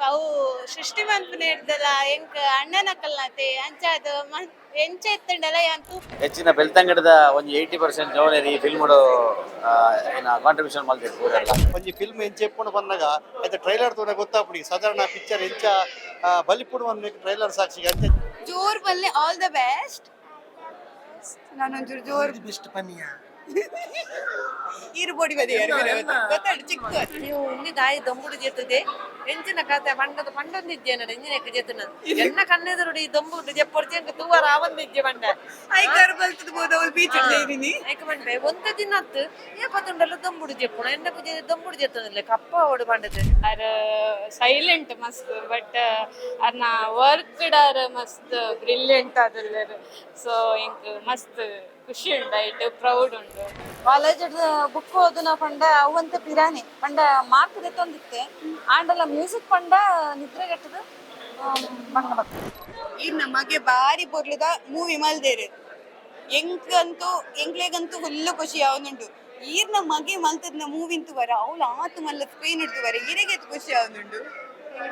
ಅವು ಸೃಷ್ಟಿ ಮನ್ಪುನ ಹಿಡ್ದಲ್ಲ ಎಂಕ್ ಅಣ್ಣನಕಲ್ನತೆ ಅಂಚಾದ ಮ- ಎಂಚ ಎತ್ತಂಡಲ ಯಾಂತು ಹೆಚ್ಚಿನ ಬೆಳ್ತಂಗಡದ ಒಂದು ಏಯ್ಟಿ ಪರ್ಸೆಂಟ್ ಜೋನ್ ಈ ಫಿಲ್ಮ್ ಏನ ಕಾಂಟ್ರಿಬ್ಯೂಷನ್ ಮಲ್ತಿರು ಪೂರೆಲ್ಲ ಒಂಜಿ ಫಿಲ್ಮ್ ಎಂಚ ಎಪ್ಪುಂಡು ಬಂದಾಗ ಐತ ಟ್ರೈಲರ್ ತೂನ ಗೊತ್ತಾಪುಡಿ ಸಾಧಾರಣ ಪಿಕ್ಚರ್ ಎಂಚ ಬಲಿಪುಡು ಒಂದು ಟ್ರೈಲರ್ ಸಾಕ್ಷಿಗೆ ಅಂತ ಜೋರ್ ಬಲ್ಲೆ ಆಲ್ ದ ಬೆಸ್ಟ್ ನಾನೊಂಚೂರು ಜೋರ್ ಬೆಸ್ಟ್ ಪನ್ನಿಯ ಈರುಬೋಡಿ ಬದಿ ಗೊತ್ತಾಡು ಚಿಕ್ಕ. ನೀವು ಉಂದಿ ದಾಯಿ ದೊಂಬುಡು ಜೆತ್ತದೆ ಎಂಚಿನ ಕತೆ ಪಂಡದ ಪಂಡೊಂದಿಜ್ಜೆ ನಡ ಎಂಜಿನಕ್ಕ ಜೆತ್ತನ ಎನ್ನ ಕಣ್ಣೆದುರುಡಿ ದೊಂಬುಡು ಜೆಪ್ಪೊಡ್ತಿ ಅಂಕ ತೂವರ ರಾವಂದಿದ್ದೆ ಪಂಡ ಐಕಾರು ಬಲ್ತದ ಬೋದ ಅವ್ಳು ಬೀಚ್ ಇದ್ದೀನಿ. ಐಕ ಪಂಡೆ ಒಂದ ದಿನ ಏ ಏಪತ್ತುಂಡಲ್ಲ ದೊಂಬುಡು ಜೆಪ್ಪುಣ ಎಂಡ ಪೂಜೆ ದೊಂಬುಡು ಜೆತ್ತದಿಲ್ಲ ಕಪ್ಪ ಓಡು ಪಂಡದು ಅರ್ ಸೈಲೆಂಟ್ ಮಸ್ತ್ ಬಟ್ ಅರ್ನ ವರ್ಕ್ ಡಾರ್ ಮಸ್ತ್ ಬ್ರಿಲಿಯಂಟ್ ಅದಲ್ಲ ಸೊ ಇಂಕ್ ಮಸ್ತ್ ಖುಷಿ ಉಂಟು ಐಟ್ ಪ್ರೌಡ್ ಉಂಟು. ಕಾಲೇಜ್ ಬುಕ್ ಓದುನ ಪಂಡ ಅವಂತ ಪಿರಾನಿ ಪಂಡ ಮಾರ್ಕ್ ದೆತ್ತೊಂದಿತ್ತೆ ಆಂಡಲ ಮ್ಯೂಸಿಕ್ ಪಂಡ ನಿದ್ರೆಗೆಟ್ಟದು ಬಂಗ ಈ ನಮಗೆ ಬಾರಿ ಬೊರ್ಲುದ ಮೂವಿ ಮಲ್ದೇರು. ಎಂಕಂತೂ ಎಂಕ್ಲೆಗಂತೂ ಹುಲ್ಲು ಖುಷಿ ಅವನುಂಟು ಈರ್ನ ಮಗೆ ಮಲ್ತದ್ನ ಮೂವಿಂತು ಬರ ವರ ಅವಳು ಆತು ಮಲ್ಲ ಸ್ಕ್ರೀನ್ ಇಡ್ತು ವರ ಇರೆಗೆ ಖುಷಿ ಅವನುಂಡು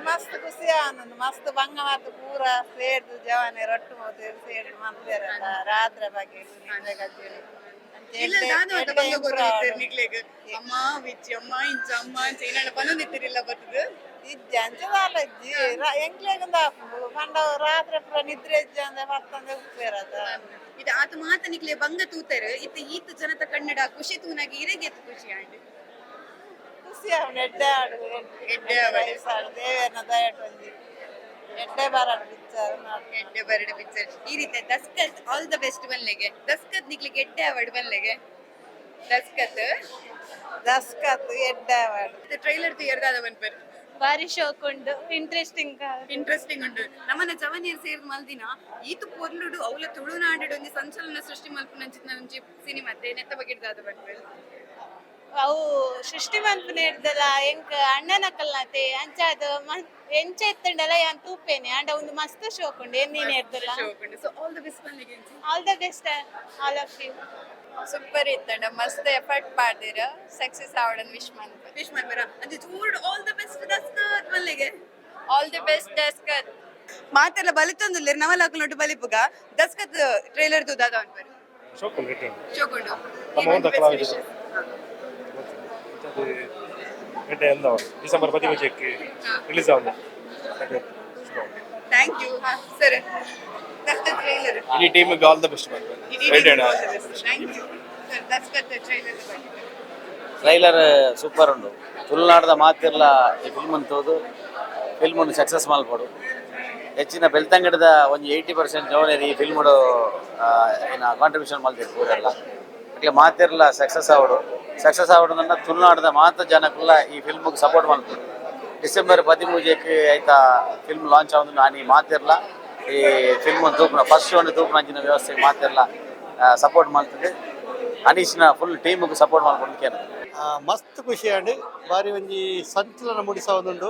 ಮಸ್ತ್ ಖುಷಿ ಆನಂದ್ ಮಸ್ತ್ ಬಂಗ ಮಾತು ಪೂರ ಸೇರ್ದು ಜವಾನೆ ರೊಟ್ಟು ಹೋದ ಸೇರ್ದು ಮಂದಿರಲ್ಲ ರಾತ್ರ ಬಗ್ಗೆ ಅಮ್ಮ ವಿಚ್ಚಿ ಅಮ್ಮ ಇಂಚ ಅಮ್ಮ ಏನಾಡ ಬರ್ತದೆ ಇಜ್ಜೆ ಅಂಚೆ ಬಾಲಜ್ಜಿ ರಾತ್ರೆ ರಾತ್ರಿ ಪೂರ ನಿದ್ರೆ ಇಜ್ಜೆ ಅಂದ್ರೆ ಮತ್ತೊಂದು ಉಪ್ಪೇರದ ಇದು ಆತ ಮಾತ ನಿಕ್ಲೆ ಬಂಗ ತೂತರು. ಇತ್ತ ಈತ ಜನತ ಕನ್ನಡ ಖುಷಿ ತೂನಾಗಿ ಇರೆಗೆ ಖುಷಿ ಆಂಡ್ ಖುಷಿ ಅವನು ಎಡ್ಡೆ ಆಡು ಎಡ್ಡೆ ಆಡು. ಆಡು ದೇವೇರ್ನ ದಯಟ್ ಒಂಜಿ ಎಡ್ಡೆ ಬರಾಡು ಪಿಕ್ಚರ್ ಎಡ್ಡೆ ಬರಡು ಪಿಕ್ಚರ್ ಈ ರೀತಿ ದಸ್ಕತ್ ಆಲ್ ದ ಬೆಸ್ಟ್ ಬಲ್ಲೆಗೆ ದಸ್ಕತ್ ನಿಕ್ಲಿಗೆ ಎಡ್ಡೆ ಅವಾರ್ಡ್ ಬಲ್ಲೆಗೆ ದಸ್ಕತ್. ದಸ್ಕತ್ ಎಡ್ಡೆ ಅವಾರ್ಡ್ ಟ್ರೈಲರ್ ತಿಯರ್ದಾದ ಬನ್ಪರ್ ಬಾರಿ ಶೋಕ್ ಉಂಡು. ಇಂಟ್ರೆಸ್ಟಿಂಗ್ ಇಂಟ್ರೆಸ್ಟಿಂಗ್ ಉಂಡು ನಮ್ಮನ್ನ ಚವನಿಯರ್ ಸೇರಿದ ಮಲ್ದಿನ ಈತು ಪೊರ್ಲುಡು ಅವಲ ತುಳುನಾಡು ಒಂಜಿ ಸಂಚಲನ ಸೃಷ್ಟಿ ಮಲ್ಪುನಂಚಿನ ಒಂಜಿ ಸಿನಿಮಾ ನೆತ್ತ ಬಗೆಡ್ದಾದ ಬನ್ಪರ್ ಅವು ಸೃಷ್ಟಿ ಮನ್ಪುನ ಹಿಡ್ದಲ್ಲ ಎಂಕ್ ಅಣ್ಣನಕಲ್ನತೆ ಅಂಚಾದ ಮ- ಎಂಚ ಎತ್ತಂಡಲ್ಲ ಯಾನ್ ತೂಪೇನೆ ಅಂಡ ಒಂದು ಮಸ್ತ್ ಶೋಕ್ ಉಂಡು ಎನ್ನೀನ್ ಹಿಡ್ದಲ್ಲ so all the best all the best all of you super ಇತ್ತಂಡ ಮಸ್ತ್ ಎಫರ್ಟ್ ಮಾಡ್ದಿರ. ಸಕ್ಸಸ್ ಆವಡನ್ ವಿಶ್ ಮಾಡ್ಬೇಕು ವಿಶ್ ಮಾಡ್ಬಾರ ಅದು ಚೂಡ್ ಆಲ್ ದ ಬೆಸ್ಟ್ ದಸ್ಕತ್ ಮಲ್ಲಿಗೆ. All the best Daskath. ಮಾತೆಲ್ಲ ಬಲಿತೊಂದುಲ್ಲ ನವಲ ನೋಡಿ ಬಲಿಪುಗ. ದಸ್ಕತ್ ಟ್ರೈಲರ್ ದುದಾದ ಶೋಕುಲ್ ರಿಟರ್ನ್ ಶೋಕೊಂಡು ನಮ್ಮ அது ரெண்டு எந்த ஆகும் ಥ್ಯಾಂಕ್ ಯು ಇಲ್ಲಿ all the best thank trailer super ಉಂಡು ತುಳುನಾಡದ ಮಾತಿರ್ಲ ಈ ಫಿಲ್ಮ್ ತೋದು ಫಿಲ್ಮ್ ಸಕ್ಸಸ್ ಮಾಲ್ಪಡು ಹೆಚ್ಚಿನ ಬೆಲ್ತಂಗಡದ ಒಂದು ಏಯ್ಟಿ ಪರ್ಸೆಂಟ್ ಜೋನೇರಿ ಈ ಫಿಲ್ಮ್ ಏನು ಕಾಂಟ್ರಿಬ್ಯೂಷನ್ ಮಾಡ್ತೀವಿ ಪೂರೆಲ್ಲ ಮಾತಿರ್ಲ ಸಕ್ಸಸ್ ಆವಡು ಸಕ್ಸಸ್ ಆಗೋದನ್ನ ತುಳುನಾಡದ ಮಾತ್ರ ಜನಕ್ಕೆಲ್ಲ ಈ ಫಿಲ್ಮ್ಗೆ ಸಪೋರ್ಟ್ ಮಾಡ್ತಾರೆ ಡಿಸೆಂಬರ್ ಪದಿಮೂಜಕ್ಕೆ ಆಯ್ತಾ ಫಿಲ್ಮ್ ಲಾಂಚ್ ಆಗೋದು ನಾನು ಈ ಮಾತಿರಲ್ಲ ಈ ಫಿಲ್ಮ್ ತೂಪನ ಫಸ್ಟ್ ಒಂದು ತೂಪನಂಚಿನ ವ್ಯವಸ್ಥೆ ಮಾತಿರಲ್ಲ ಸಪೋರ್ಟ್ ಮಾಡ್ತದೆ. ಅನೀಶ್ನ ಫುಲ್ ಟೀಮ್ಗೆ ಸಪೋರ್ಟ್ ಮಾಡ್ಕೊಂಡು ಮಸ್ತ್ ಖುಷಿ ಅಂಡಿ ಬಾರಿ ಒಂಜಿ ಸಂಚಲನ ಮೂಡಿಸ ಒಂದು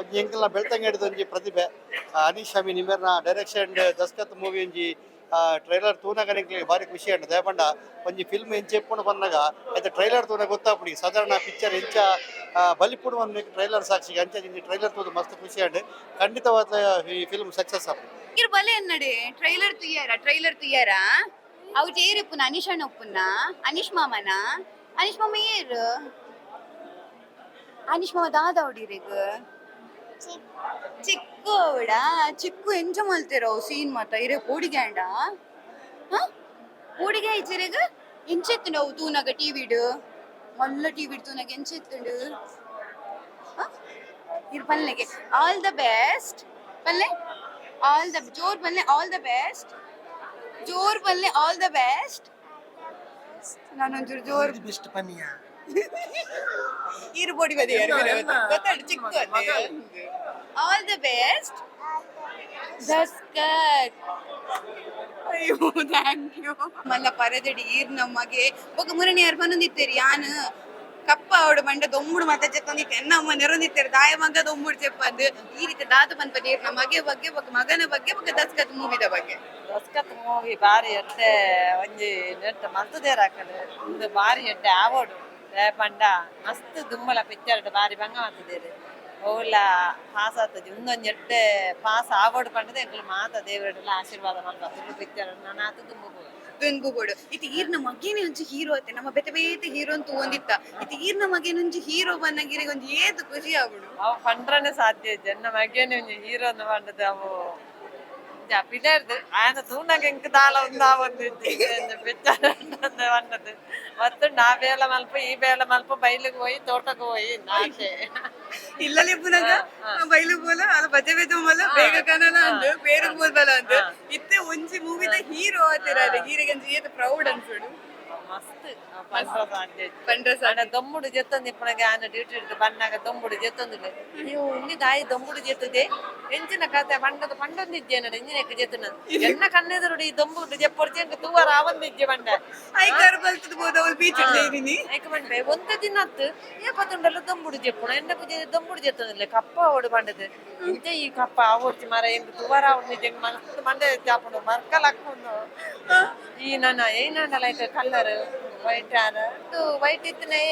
ಒಂಜಿ ಎಂಕಲ್ನ ಹಿಡಿದು ಒಂಜಿ ಪ್ರತಿಭೆ. ಅನೀಶ್ ಶಾಮಿ ನಿಮ್ಮ ಡೈರೆಕ್ಷನ್ ದಸ್ಕತ್ ಮೂವಿ ಒಂಜಿ ಟ್ರೈಲರ್ ತೂನಾಗ భారీ ಬಾರಿ ಖುಷಿ ಆಂಡ್ కొంచెం ಎಂಚ ಎಪ್ಪುಂಡು ಐತೆ ಐತ ಟ್ರೈಲರ್ ತೂನ ಗೊತ್ತಾಪುಡಿ ಸಾಧಾರಣ ಪಿಕ್ಚರ್ ಆ, ಬಲಿಪುಡು ಒಂದು ಟ್ರೈಲರ್ ಸಾಕ್ಷಿಗೆ ಅಂಚ ಟ್ರೈಲರ್ ತೋದು ಮಸ್ತ್ ಖುಷಿ ಆಂಡ್ ಖಂಡಿತವಾದ ಈ ಫಿಲ್ಮ್ ಸಕ್ಸಸ್ ಇರ್ ಬಲೆ ಅನ್ನಡೆ ಟ್ರೈಲರ್ ತುಯ್ಯಾರ ಟ್ರೈಲರ್ ತುಯ್ಯಾರ ಅವು ಜೇರ್ ಇಪ್ಪುನ ಅನೀಶ್ ಅಣ್ಣ ಉಪ್ಪುನ? ಅನೀಶ್ ಮಾಮನ? ಅನೀಶ್ ಮಾಮ ಏರ್? ಅನೀಶ್ ಮಾಮ ದಾದ ಚಿಕ್ಕವಡ ಚಿಕ್ಕು ಎಂಜ ಮಲ್ತಿರೋ ಸೀನ್ ಮಾತ ಇರೆ ಅಂಡ. ಕೋಡಿಗೆ ಐಚಿರಿಗ ಎಂಚೆತ್ತು ನಾವು ತೂನಗ ಟಿವಿಡು ಮಲ್ಲ ಟಿವಿ ತೂನಗ ಎಂಚೆತ್ತುಂಡು. ಇರ್ ಪಲ್ಲೆಗೆ. ಆಲ್ ದ ಬೆಸ್ಟ್ ಪಲ್ಲೆ? ಆಲ್ ದ ಜೋರ್ ಪಲ್ಲೆ ಆಲ್ ದ ಬೆಸ್ಟ್ ಜೋರ್ ಪಲ್ಲೆ ಆಲ್ ದ ಬೆಸ್ಟ್ ನಾನೊಂಚೂರು ಜೋರ್ ಬೆಸ್ಟ್ ಪನ್ನಿಯ ಈರುಬೋಡಿ ಬದಿ ಗೊತ್ತಾಡು ಚಿಕ್ಕ ಆಲ್ ದ ಬೆಸ್ಟ್ ದಸ್ಕತ್ ಅಯ್ಯೋ ಥ್ಯಾಂಕ್ ಯು ಮಲ್ಲ ಪರದಡಿ ಈರ್ ನಮಗೆ ಒಗ ಮುರಣಿ ಯಾರು ಬಂದಿತ್ತೇರಿ ಯಾನ್? ಕಪ್ಪ ಅವಡು ಮಂಡ ದೊಮ್ಮುಡು ಮತ ಚೆತ್ತಂದಿತ್ತೆ ಎನ್ನ ಅಮ್ಮ ನೆರೊಂದಿತ್ತೇರಿ ದಾಯ ಮಗ ದೊಮ್ಮುಡು ಚೆಪ್ಪಂದು ಈ ರೀತಿ ದಾತ ಇರ್ ಈರ್ ನಮಗೆ ಬಗ್ಗೆ ಬಗ್ಗೆ ಮಗನ ಬಗ್ಗೆ ಬಗ್ಗೆ ದಸ್ಕತ್ ಮೂವಿದ ಬಗ್ಗೆ. ದಸ್ಕತ್ ಮೂವಿ ಬಾರಿ ಎಡ್ಡೆ ಒಂಜಿ ನೆಟ್ ಮಲ್ತದೇರಾಕಲು ಒಂದು ಬಾರಿ ಎಡ್ಡೆ ಆವೋಡು ಪಂಡ ಮಸ್ತ್ ದುಮ್ಮಲ ಪಿಕ್ಚರ್ ಬಾರಿ ಬಂಗ ಮಾತದೇರು ಓಲ ಪಾಸ್ ಆಗ್ತದೆ. ಒಂದೊಂದು ಎಡ್ಡೆ ಪಾಸ್ ಆಗೋಡ್ ಪಂಡದ ಎಂಕುಲು ಮಾತ ದೇವರಡೆಲ್ಲ ಆಶೀರ್ವಾದ ತುಳು ಪಿಕ್ಚರ್ ನಾನು ಆತ ತುಂಬ ದುನ್ಗುಗೋಡು ಇತಿ ಈರ್ನ ಮಗೇನೆ ಒಂಜಿ ಹೀರೋ ಅತ್ತೆ. ನಮ್ಮ ಬೆತೆ ಬೇತೆ ಹೀರೋ ಅಂತ ಒಂದಿತ್ತ. ಇತಿ ಈರ್ನ ಮಗೇನೆ ಒಂಜಿ ಹೀರೋ ಬನ್ನಗಿರಿ ಒಂಜಿ ಏದು ಖುಷಿ ಆಗುಡು ಅವ ಪಂಡ್ರನೆ ಸಾಧ್ಯ. ಜನ್ನ ಮಗೇನೆ ಒಂಜಿ ಹೀರೋ ಅಂತ ಪಂಡದ ಅವು. പിന്നെയായിരുന്നു ആന തൂണൊക്കെ എനിക്ക് താളെ ഒന്നാവുന്നു പിന്നെ വന്നത് വത്തുണ്ട് ആ വേല മലപ്പം ഈ വേല മലപ്പം ബയലിൽ പോയി തോട്ടൊക്കെ പോയി നാശേ ಇಲ್ಲಲ್ಲಿ ಪುನಃ ಬೈಲು ಬೋಲ ಅಲ್ಲ ಬಜೆ ಬೇಜ ಮಲ್ಲ ಬೇಗ ಕನ್ನಡ ಅಂದು ಬೇರೆ ಬೋಲ್ ಬಲ ಅಂದು ಇತ್ತೆ ಒಂಜಿ ಮೂವಿದ ಹೀರೋ ಆತಿರ ಹೀರಿಗೆ ಏತ್ ಪ್ರೌಡ್ ಅನ್ಸೋಡು ಮಸ್ತ್ ಪಂಡ್ರ ಸಾಧ್ಯ ಪಂಡ್ರ ಆడ ದೊಂಬುಡು ಜೆತ್ತಂದು ಇಪ್ಪಣಗೆ ಆನ ಡ್ಯೂಟಿ ಇಡ್ದು ಬನ್ನಾಗ ದೊಂಬುಡು ಜೆತ್ತಂದಿಲ್ಲ ನೀವು ಇಲ್ಲಿ ದಾಯಿ ದೊಂಬುಡು ಜೆತ್ತದೆ ಎಂಚಿನ ಕತೆ ಪಂಡದ ಪಂಡೊಂದಿದ್ದೆ ನಡ ಎಂಜಿನಕ್ಕೆ ಜೆತ್ತನ ಎನ್ನ ಕಣ್ಣೆದುರುಡು ಈ ದೊಂಬುಡು ಜೆಪ್ಪೊಡ್ತಿ ಅಂಕ ತೂವ ರಾವಂದಿದ್ದೆ ಬಂಡ ಐಕಾರು ಬಲ್ತದ ಬೋದ ಅವಳು ಬೀಚ್ ಇದ್ದೀನಿ ಐಕ ಮಂಡೆ ಒಂದ ದಿನ ಹತ್ತು ಏಪತ್ತುಂಡಲ್ಲ ದೊಂಬುಡು ಜೆಪ್ಪುಣ ಎನ್ನ ಪೂಜೆ ದೊಂಬುಡು ಜೆತ್ತಂದಿಲ್ಲ ಕಪ್ಪ ಓಡು ಬಂಡದು ಇಂಚ ಈ ಕಪ್ಪ ಆವರ್ತಿ ಮರ ಎಂದು ತುವರ ಅವ್ನು ಜಂಗ್ ಮಸ್ತ್ ಮಂಡೆ ಚಾಪುಂಡು ಮರ್ಕಲ್ ಹಾಕೊಂಡು ಈ ನನ್ನ ಏನ ಲೈಕ್ ಕಲ್ಲರ್ ವೈಟ್ ಆರ ಇದು ವೈಟ್ ಇತ್ತನೇ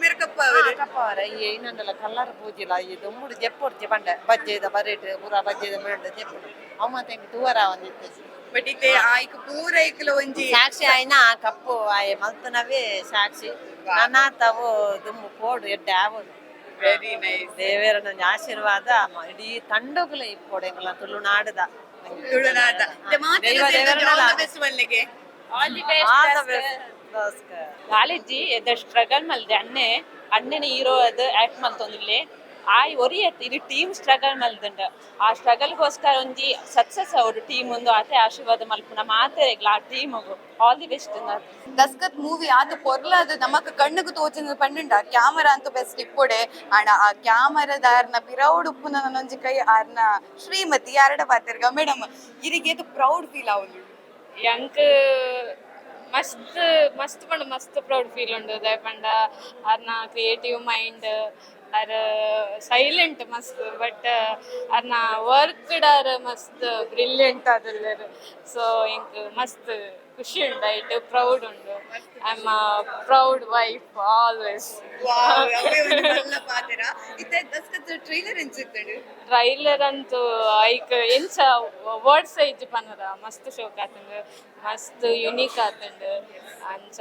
ಮಿರ್ಕಪ್ಪ ಕಪ್ಪವರ ಈ ಏನಂದಲ್ಲ ಕಲ್ಲರ್ ಪೂಜಿಲ ಈ ದೊಂಬುಡು ಜೆಪ್ಪೊಡ್ತಿ ಬಂಡೆ ಬಜ್ಜೆದ ಬರೇಟ್ ಪೂರ ಬಜ್ಜೆದ ಮೇಂಡ ಜೆಪ್ಪುಡು ಅವ ಮತ್ತೆ ಹೆಂಗ್ ತೂವರ ಒಂದಿತ್ತು ಬಟ್ ಇತ್ತೆ ಆಯ್ಕ ಪೂರ ಐಕಲ ಒಂಜಿ ಸಾಕ್ಷಿ ಆಯ್ನ ಆ ಕಪ್ಪು ಆಯ್ ಮಲ್ತನವೇ ಸಾಕ್ಷಿ. ನನ್ನಾತವು ದುಂಬು ಕೋಡು ಎಡ್ಡೆ ಆವಡು ವೆರಿ ನೈಸ್ ದೇವೇರ ನಂಜ ಆಶೀರ್ವಾದ ಮ- ಇಡೀ ತಂಡೋಗಲ ಇಪ್ಪೊಡೆಂಗಲ ದಿ. ಕಾಲೇಜಿ ಎದ ಸ್ಟ್ರಗಲ್ ಮಲ್ದೆ ಅಣ್ಣೆ ಅಣ್ಣನ ಹೀರೋ ಅದು ಆಕ್ಟ್ ಮಲ್ತೊಂದಿಲ್ಲೆ. ಆ ಒರಿಯತ್ ಇದು ಟೀಮ್ ಸ್ಟ್ರಗಲ್ ಮಲ್ದುಂಡು ಆ ಸ್ಟ್ರಗಲ್ಗೋಸ್ಕರ ಒಂಜಿ ಸಕ್ಸಸ್ ಅವರು ಟೀಮ್ ಒಂದು ಆತೆ ಆಶೀರ್ವಾದ ಮಲ್ಪುನ ಮಾತ್ರ ಆ team all the best Daskat movie ಆತ ಅದು ನಮಕ್ ಕಣ್ಣಿಗೆ ತೋಚಿನ ಪಂಡುಂಡ ಕ್ಯಾಮರಾ ಅಂತೂ ಬೆಸ್ಟ್ ಇಪ್ಪೊಡೆ ಆಂಡ ಆ ಕ್ಯಾಮರಾದ ಆರ್ನ ಪಿರೌಡ್ ಉಪ್ಪುನ ನನ್ನೊಂಜಿ ಕೈ ಆರ್ನ ಶ್ರೀಮತಿ ಯಾರಡ ಪಾತೆರ್ಗ? ಮೇಡಮ್ ಇರಿಗೇತು ಪ್ರೌಡ್ ಫೀಲ್ ಆವೊಂದು. ಯಾಂಕ್ ಮಸ್ತ್ ಮಸ್ತ್ ಪಂಡ ಮಸ್ತ್ ಪ್ರೌಡ್ ಫೀಲ್ ಉಂಡು. ದಾಯ್ ಪಂಡ ಆರ್ನ ಕ್ರಿಯೇಟಿವ್ ಮೈಂಡ್ ಅರ್ ಸೈಲೆಂಟ್ ಮಸ್ತ್ ಬಟ್ ಅರ್ನ ವರ್ಕ್ ಡಾರ್ ಮಸ್ತ್ ಬ್ರಿಲಿಯಂಟ್ ಅದಲ್ಲರ್ ಸೊ ಇಂಕ್ ಮಸ್ತ್ ಖುಷಿ ಉಂಡು ಐಟ್ ಪ್ರೌಡ್ ಉಂಡು I am proud wife always trailer ಅಂತೂ ಐಕ್ ಎಂಚ ವರ್ಡ್ಸ್ ಸೈಜ್ ಪನ್ನದ ಮಸ್ತ್ ಶೋಕ್ ಆತಂಡ್ ಮಸ್ತ್ ಯುನೀಕ್ ಆತಂಡು. ಅಂಚ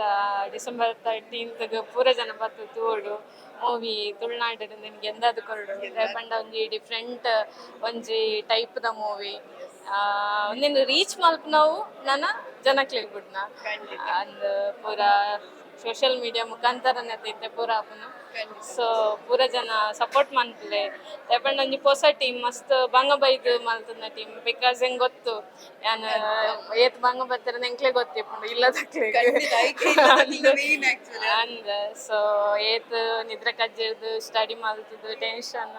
ಡಿಸೆಂಬರ್ ತರ್ಟೀನ್ತ್ ಪೂರ ಜನ ಬರ್ತದೆ ತೂಡು ಮೂವಿ ತುಳುನಾಡು ನಿನ್ಗೆ ಎಂದಾದ ಕೊರಡು ಪಂಡ ಒಂಜಿ ಡಿಫ್ರೆಂಟ್ ಒಂಜಿ ಟೈಪ್ ದ ಮೂವಿ. ನಿನ್ನ ರೀಚ್ ಮಲ್ಪನವು ನಾವು ನನ್ನ ಜನ ಬಿಡ್ನ ಅಂದ್ ಪೂರ ಸೋಷಿಯಲ್ ಮೀಡಿಯಾ ಮುಖಾಂತರ ಐತೆ ಪೂರ ಆಪುನು ಸೊ ಪೂರ ಜನ ಸಪೋರ್ಟ್ ಮಾಡ್ತಿದೆ ಯಾಕಂದ್ರೆ ಒಂಜಿ ಹೊಸ ಟೀಮ್ ಮಸ್ತ್ ಬಂಗ ಬೈದು ಮಲ್ತದ ಟೀಮ್ ಬಿಕಾಸ್ ಹೆಂಗ್ ಗೊತ್ತು. ನಾನು ಏತ್ ಬಂಗ ಬರ್ತಾರೆ ಎಂಕ್ಲೆ ಗೊತ್ತಿಪ್ಪುಂಡು ಇಲ್ಲದಕ್ಲೆ ಅಂದ ಸೊ ಏತ್ ನಿದ್ರೆ ಕಜ್ಜಿರ್ದು ಸ್ಟಡಿ ಮಲ್ತದು ಟೆನ್ಷನ್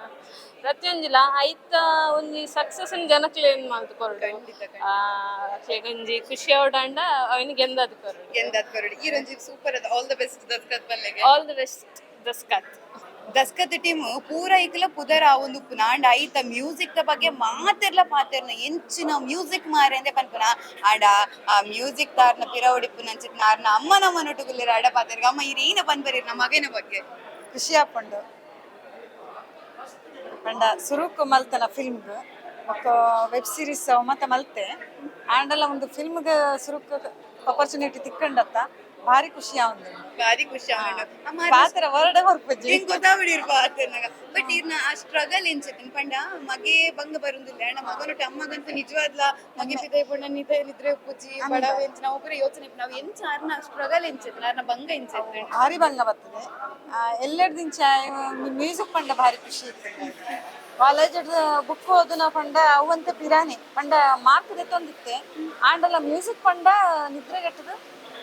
ಪ್ರತಿಯೊಂದಿಲ್ಲ. ಐತ ಒಂಜಿ ಸಕ್ಸಸ್ ಜನಕ್ಲೆ ಏನ್ ಮಲ್ತು ಕೊರಡು? ಒಂಜಿ ಖುಷಿ ಅವಡಂಡ ಅವನಿಗೆ ಎಂದದ್ ಕೊರಡು. ಎಂದಾದ್ ಕೊರಡು. ಈ ರಂಜಿ ಸೂಪರ್ ಅದ. All the best all the best Daskath. Daskath team ಪೂರ ಇಕ್ಲ ಪುದರ ಒಂದು ಪುನಾಂಡ ಐತ ಮ್ಯೂಸಿಕ್ ದ ಬಗ್ಗೆ ಮಾತಿರ್ಲ ಪಾತಿರ್ನ ಎಂಚಿನ ಮ್ಯೂಸಿಕ್ ಮಾರೆ ಅಂದೆ ಪನ್ಪುನ ಆಡ ಆ ಮ್ಯೂಸಿಕ್ ತಾರ್ನ ಪಿರವಡಿ ನಂಚಿತ್ ನಾರ್ನ ಅಮ್ಮ ನಮ್ಮ ಮನೊಟ್ಟುಗುಲ್ಲಿರ ಆಡ ಪಾತಿರ್ಗ ಅಮ್ಮ ಇರೇನ ಪನ್ಪರಿರ್ ನಮ್ಮ ಮಗನ ಬಗ್ಗೆ. ಖುಷಿ ಆಪುಂಡು. ಪಂಡ ಸುರುಕು ಮಲ್ತನ ಫಿಲ್ಮ್ ಬೊಕ್ಕ ವೆಬ್ ಸೀರೀಸ್ ಮತ್ತ ಮಲ್ತೆ. ಆಂಡಲ ಒಂದು ಫಿಲ್ಮ್ಗೆ ಸುರುಕ್ ಅಪರ್ಚುನಿಟಿ ತಿಕ್ಕಂಡತ್ತ. ಭಾರಿ ಖುಷಿ ಆವಂದು ಬಾರಿ ಖುಷಿ ಆವಣ್ಣು ಅಮ್ಮ ಪಾತ್ರ ವರ್ಕ್ ಹೊರ್ಪಜ್ಜಿ ಹೆಂಗ್ ಗೊತ್ತಾಗ್ಬಿಡಿರ್ ಪಾತಿರ್ನಾಗ ಬಟ್ ಇರ್ನ ಆ ಸ್ಟ್ರಗಲ್ ಎಂಚಿತ್ತಿನ ಪಂಡ ಮಗೆ ಬಂಗ ಬರುಂದಿಲ್ಲ. ಅಣ್ಣ ಮಗನೊಟ್ಟು ಅಮ್ಮಗಂತೂ ನಿಜವಾದ್ಲ ಮಗೆ ಪಿದೆ ಬಣ್ಣ ನಿದ್ರೆ ನಿದ್ರೆ ಉಪ್ಪುಜಿ ಬಡವ ಎಂಚ ನಾವು ಒಬ್ಬರು ಯೋಚನೆ ನಾವು ಎಂಚ ಅರ್ನ ಸ್ಟ್ರಗಲ್ ಎಂಚಿತ್ತಿನ ಅರ್ನ ಬಂಗ ಎಂಚಿತ್ತಿನ ಭಾರಿ ಭಂಗ ಬರ್ತದೆ. ಚಾಯ್ ಮ್ಯೂಸಿಕ್ ಪಂಡ ಭಾರಿ ಖುಷಿ ಇರ್ತದೆ. ಕಾಲೇಜ್ ಬುಕ್ ಓದುನ ಪಂಡ ಅವಂತ ಪಿರಾನಿ ಪಂಡ ಮಾರ್ಕ್ ದೆತ್ತೊಂದಿತ್ತೆ ಆಂಡಲ ಮ್ಯೂಸಿಕ್ ಪಂಡ ನಿದ್ರೆಗೆಟ್ಟದು